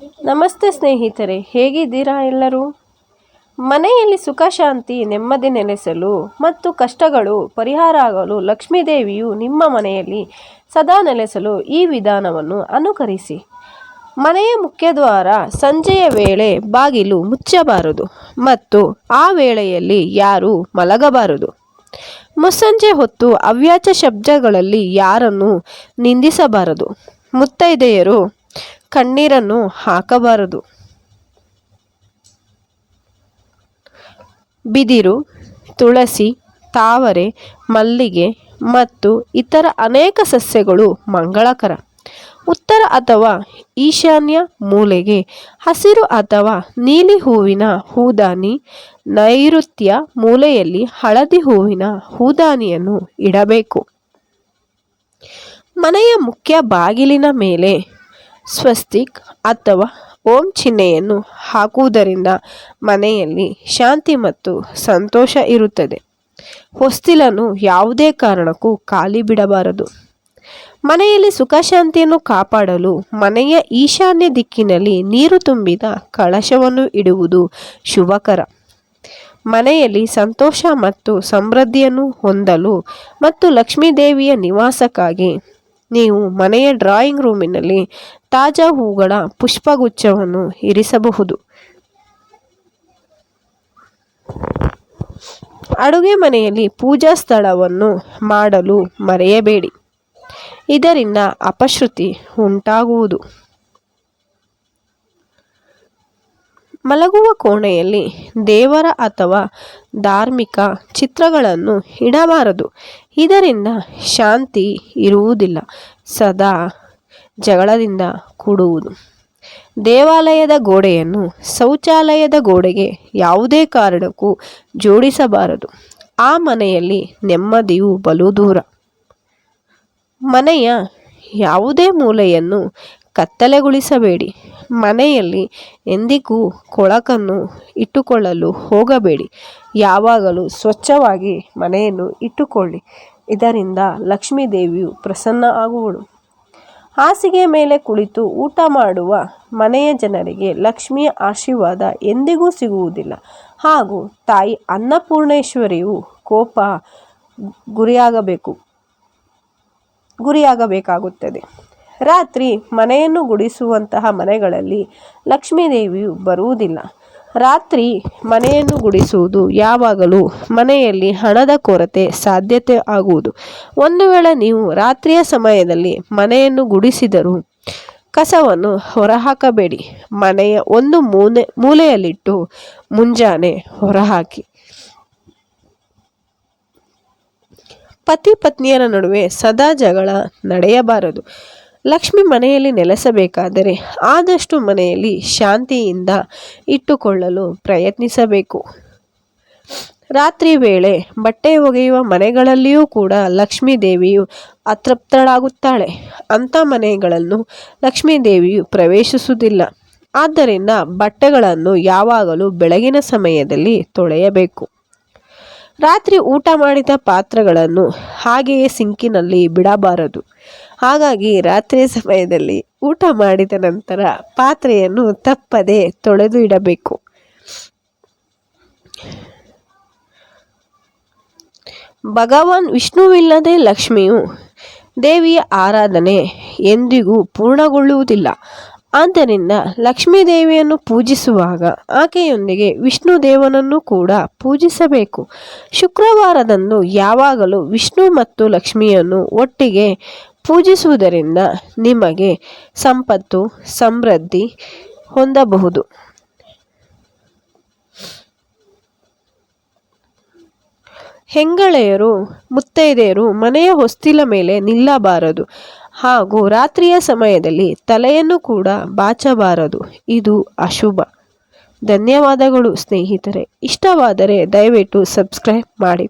ನಮಸ್ತೆ ಸ್ನೇಹಿತರೆ, ಹೇಗಿದ್ದೀರಾ ಎಲ್ಲರೂ? ಮನೆಯಲ್ಲಿ ಸುಖ, ಶಾಂತಿ, ನೆಮ್ಮದಿ ನೆಲೆಸಲು ಮತ್ತು ಕಷ್ಟಗಳು ಪರಿಹಾರ ಆಗಲು ಲಕ್ಷ್ಮೀದೇವಿಯು ನಿಮ್ಮ ಮನೆಯಲ್ಲಿ ಸದಾ ನೆಲೆಸಲು ಈ ವಿಧಾನವನ್ನು ಅನುಕರಿಸಿ. ಮನೆಯ ಮುಖ್ಯದ್ವಾರ ಸಂಜೆಯ ವೇಳೆ ಬಾಗಿಲು ಮುಚ್ಚಬಾರದು ಮತ್ತು ಆ ವೇಳೆಯಲ್ಲಿ ಯಾರೂ ಮಲಗಬಾರದು. ಮುಸ್ಸಂಜೆ ಹೊತ್ತು ಅವ್ಯಾಚ ಶಬ್ದಗಳಲ್ಲಿ ಯಾರನ್ನು ನಿಂದಿಸಬಾರದು. ಮುತ್ತೈದೆಯರು ಕಣ್ಣೀರನ್ನು ಹಾಕಬಾರದು. ಬಿದಿರು, ತುಳಸಿ, ತಾವರೆ, ಮಲ್ಲಿಗೆ ಮತ್ತು ಇತರ ಅನೇಕ ಸಸ್ಯಗಳು ಮಂಗಳಕರ. ಉತ್ತರ ಅಥವಾ ಈಶಾನ್ಯ ಮೂಲೆಗೆ ಹಸಿರು ಅಥವಾ ನೀಲಿ ಹೂವಿನ ಹೂದಾನಿ ನೈಋತ್ಯ ಮೂಲೆಯಲ್ಲಿ ಹಳದಿ ಹೂವಿನ ಹೂದಾನಿಯನ್ನು ಇಡಬೇಕು. ಮನೆಯ ಮುಖ್ಯ ಬಾಗಿಲಿನ ಮೇಲೆ ಸ್ವಸ್ತಿಕ್ ಅಥವಾ ಓಂ ಚಿಹ್ನೆಯನ್ನು ಹಾಕುವುದರಿಂದ ಮನೆಯಲ್ಲಿ ಶಾಂತಿ ಮತ್ತು ಸಂತೋಷ ಇರುತ್ತದೆ. ಹೊಸ್ತಿಲನ್ನು ಯಾವುದೇ ಕಾರಣಕ್ಕೂ ಖಾಲಿ ಬಿಡಬಾರದು. ಮನೆಯಲ್ಲಿ ಸುಖ ಶಾಂತಿಯನ್ನು ಕಾಪಾಡಲು ಮನೆಯ ಈಶಾನ್ಯ ದಿಕ್ಕಿನಲ್ಲಿ ನೀರು ತುಂಬಿದ ಕಳಶವನ್ನು ಇಡುವುದು ಶುಭಕರ. ಮನೆಯಲ್ಲಿ ಸಂತೋಷ ಮತ್ತು ಸಮೃದ್ಧಿಯನ್ನು ಹೊಂದಲು ಮತ್ತು ಲಕ್ಷ್ಮೀದೇವಿಯ ನಿವಾಸಕ್ಕಾಗಿ ನೀವು ಮನೆಯ ಡ್ರಾಯಿಂಗ್ ರೂಮಿನಲ್ಲಿ ತಾಜಾ ಹೂಗಳ ಪುಷ್ಪಗುಚ್ಛವನ್ನು ಇರಿಸಬಹುದು. ಅಡುಗೆ ಮನೆಯಲ್ಲಿ ಪೂಜಾ ಸ್ಥಳವನ್ನು ಮಾಡಲು ಮರೆಯಬೇಡಿ. ಇದರಿಂದ ಅಪಶ್ರುತಿ ಉಂಟಾಗುವುದು. ಮಲಗುವ ಕೋಣೆಯಲ್ಲಿ ದೇವರ ಅಥವಾ ಧಾರ್ಮಿಕ ಚಿತ್ರಗಳನ್ನು ಇಡಬಾರದು. ಇದರಿಂದ ಶಾಂತಿ ಇರುವುದಿಲ್ಲ. ಸದಾ ಜಗಳದಿಂದ ಕೂಡುವುದು. ದೇವಾಲಯದ ಗೋಡೆಯನ್ನು ಶೌಚಾಲಯದ ಗೋಡೆಗೆ ಯಾವುದೇ ಕಾರಣಕ್ಕೂ ಜೋಡಿಸಬಾರದು. ಆ ಮನೆಯಲ್ಲಿ ನೆಮ್ಮದಿಯು ಬಲು ದೂರ. ಮನೆಯ ಯಾವುದೇ ಮೂಲೆಯನ್ನು ಕತ್ತಲೆಗೊಳಿಸಬೇಡಿ. ಮನೆಯಲ್ಲಿ ಎಂದಿಗೂ ಕೊಳಕನ್ನು ಇಟ್ಟುಕೊಳ್ಳಲು ಹೋಗಬೇಡಿ. ಯಾವಾಗಲೂ ಸ್ವಚ್ಛವಾಗಿ ಮನೆಯನ್ನು ಇಟ್ಟುಕೊಳ್ಳಿ. ಇದರಿಂದ ಲಕ್ಷ್ಮೀ ದೇವಿಯು ಪ್ರಸನ್ನ ಆಗುವಳು. ಹಾಸಿಗೆ ಮೇಲೆ ಕುಳಿತು ಊಟ ಮಾಡುವ ಮನೆಯ ಜನರಿಗೆ ಲಕ್ಷ್ಮಿಯ ಆಶೀರ್ವಾದ ಎಂದಿಗೂ ಸಿಗುವುದಿಲ್ಲ. ಹಾಗೂ ತಾಯಿ ಅನ್ನಪೂರ್ಣೇಶ್ವರಿಯು ಕೋಪ ಗುರಿಯಾಗಬೇಕು, ಗುರಿಯಾಗಬೇಕಾಗುತ್ತದೆ. ರಾತ್ರಿ ಮನೆಯನ್ನು ಗುಡಿಸುವಂತಹ ಮನೆಗಳಲ್ಲಿ ಲಕ್ಷ್ಮೀದೇವಿಯು ಬರುವುದಿಲ್ಲ. ರಾತ್ರಿ ಮನೆಯನ್ನು ಗುಡಿಸುವುದು ಯಾವಾಗಲೂ ಮನೆಯಲ್ಲಿ ಹಣದ ಕೊರತೆ ಸಾಧ್ಯತೆ ಆಗುವುದು. ಒಂದು ವೇಳೆ ನೀವು ರಾತ್ರಿಯ ಸಮಯದಲ್ಲಿ ಮನೆಯನ್ನು ಗುಡಿಸಿದರೂ ಕಸವನ್ನು ಹೊರಹಾಕಬೇಡಿ. ಮನೆಯ ಒಂದು ಮೂಲೆ ಮೂಲೆಯಲ್ಲಿಟ್ಟು ಮುಂಜಾನೆ ಹೊರಹಾಕಿ. ಪತಿ ಪತ್ನಿಯರ ನಡುವೆ ಸದಾ ಜಗಳ ನಡೆಯಬಾರದು. ಲಕ್ಷ್ಮಿ ಮನೆಯಲ್ಲಿ ನೆಲೆಸಬೇಕಾದರೆ ಆದಷ್ಟು ಮನೆಯಲ್ಲಿ ಶಾಂತಿಯಿಂದ ಇಟ್ಟುಕೊಳ್ಳಲು ಪ್ರಯತ್ನಿಸಬೇಕು. ರಾತ್ರಿ ವೇಳೆ ಬಟ್ಟೆ ಒಗೆಯುವ ಮನೆಗಳಲ್ಲಿಯೂ ಕೂಡ ಲಕ್ಷ್ಮೀ ದೇವಿಯು ಅತೃಪ್ತಳಾಗುತ್ತಾಳೆ. ಅಂಥ ಮನೆಗಳನ್ನು ಲಕ್ಷ್ಮೀ ದೇವಿಯು ಪ್ರವೇಶಿಸುವುದಿಲ್ಲ. ಆದ್ದರಿಂದ ಬಟ್ಟೆಗಳನ್ನು ಯಾವಾಗಲೂ ಬೆಳಗಿನ ಸಮಯದಲ್ಲಿ ತೊಳೆಯಬೇಕು. ರಾತ್ರಿ ಊಟ ಮಾಡಿದ ಪಾತ್ರಗಳನ್ನು ಹಾಗೆಯೇ ಸಿಂಕಿನಲ್ಲಿ ಬಿಡಬಾರದು. ಹಾಗಾಗಿ ರಾತ್ರಿ ಸಮಯದಲ್ಲಿ ಊಟ ಮಾಡಿದ ನಂತರ ಪಾತ್ರೆಯನ್ನು ತಪ್ಪದೆ ತೊಳೆದು ಇಡಬೇಕು ಭಗವಾನ್ ವಿಷ್ಣುವಿಲ್ಲದೆ ಲಕ್ಷ್ಮಿಯು ದೇವಿಯ ಆರಾಧನೆ ಎಂದಿಗೂ ಪೂರ್ಣಗೊಳ್ಳುವುದಿಲ್ಲ. ಆದ್ದರಿಂದ ಲಕ್ಷ್ಮೀದೇವಿಯನ್ನು ಪೂಜಿಸುವಾಗ ಆಕೆಯೊಂದಿಗೆ ವಿಷ್ಣು ದೇವನನ್ನು ಕೂಡ ಪೂಜಿಸಬೇಕು. ಶುಕ್ರವಾರದಂದು ಯಾವಾಗಲೂ ವಿಷ್ಣು ಮತ್ತು ಲಕ್ಷ್ಮಿಯನ್ನು ಒಟ್ಟಿಗೆ ಪೂಜಿಸುವುದರಿಂದ ನಿಮಗೆ ಸಂಪತ್ತು, ಸಮೃದ್ಧಿ ಹೊಂದಬಹುದು. ಹೆಂಗಳೆಯರು, ಮುತ್ತೈದೆಯರು ಮನೆಯ ಹೊಸ್ತಿಲ ಮೇಲೆ ನಿಲ್ಲಬಾರದು. ಹಾಗೂ ರಾತ್ರಿಯ ಸಮಯದಲ್ಲಿ ತಲೆಯನ್ನು ಕೂಡ ಬಾಚಬಾರದು. ಇದು ಅಶುಭ. ಧನ್ಯವಾದಗಳು ಸ್ನೇಹಿತರೆ. ಇಷ್ಟವಾದರೆ ದಯವಿಟ್ಟು ಸಬ್ಸ್ಕ್ರೈಬ್ ಮಾಡಿ